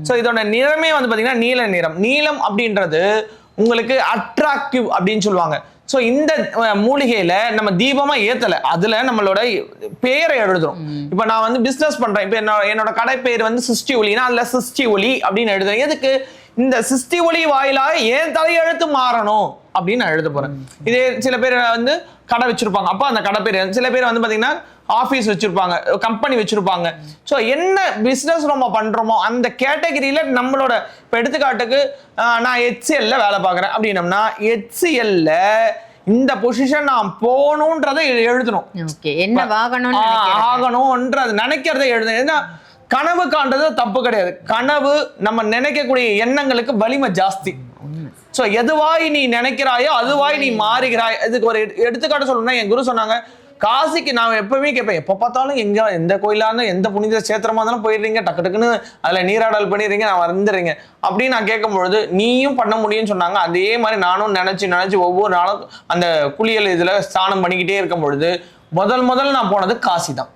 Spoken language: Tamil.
ஸோ இதோட நிறமே வந்து பாத்தீங்கன்னா நீல நிறம். நீலம் அப்படின்றது உங்களுக்கு அட்ராக்டிவ் அப்படின்னு சொல்லுவாங்க. ஸோ இந்த மூலிகையில நம்ம தீபமா ஏத்தல. அதுல நம்மளோட பேரை எழுதுறோம். இப்போ நான் வந்து பிசினஸ் பண்றேன். இப்போ என்னோட என்னோட கடை பேர் வந்து சிஸ்டி ஒலினா அதுல சிஸ்டி ஒலி அப்படின்னு எழுதுறேன். எதுக்கு? இந்த சிஸ்டி ஒலி வாயிலாக ஏன் தலையெழுத்து மாறணும் அப்படின்னு நான் எழுத போறேன். இதே சில பேர் வந்து கடை வச்சிருப்பாங்க. அப்போ அந்த கடை பேர் சில பேர் வந்து பாத்தீங்கன்னா ஆஃபீஸ் வச்சிருப்பாங்க கம்பெனி வச்சிருப்பாங்க. ஸோ என்ன பிஸ்னஸ் நம்ம பண்றோமோ அந்த கேட்டகரியில நம்மளோட இப்போ எடுத்துக்காட்டுக்கு நான் ஹெச்சிஎல்ல வேலை பார்க்குறேன். அப்படின்னம்னா ஹெச்சிஎல்ல இந்த பொசிஷன் நான் போகணுன்றதை எழுதணும். என்ன ஆகணும்ன்றது நினைக்கிறதை எழுதணும். ஏன்னா கனவு காண்டது தப்பு கிடையாது. கனவு நம்ம நினைக்கக்கூடிய எண்ணங்களுக்கு வலிமை ஜாஸ்தி. ஸோ எதுவாய் நீ நினைக்கிறாயோ அதுவாய் நீ மாறுகிறாய். இதுக்கு ஒரு எடுத்துக்காட்டு சொல்லணும்னா என் குரு சொன்னாங்க காசிக்கு நான் எப்பவுமே கேட்பேன் எப்போ பார்த்தாலும் எங்க எந்த கோயிலாக எந்த புனித சேத்திரமா இருந்தாலும் போயிடுறீங்க டக்கு டக்குன்னு அதில் நீராடல் பண்ணிடுறீங்க நான் வந்துடுறீங்க. அப்படின்னு நான் கேட்கும் பொழுது நீயும் பண்ண முடியும்னு சொன்னாங்க. அதே மாதிரி நானும் நினைச்சு நினைச்சு ஒவ்வொரு நாளும் அந்த குளியல் இதில் ஸ்நானம் பண்ணிக்கிட்டே இருக்கும் பொழுது முதல் முதல்ல நான் போனது காசி தான்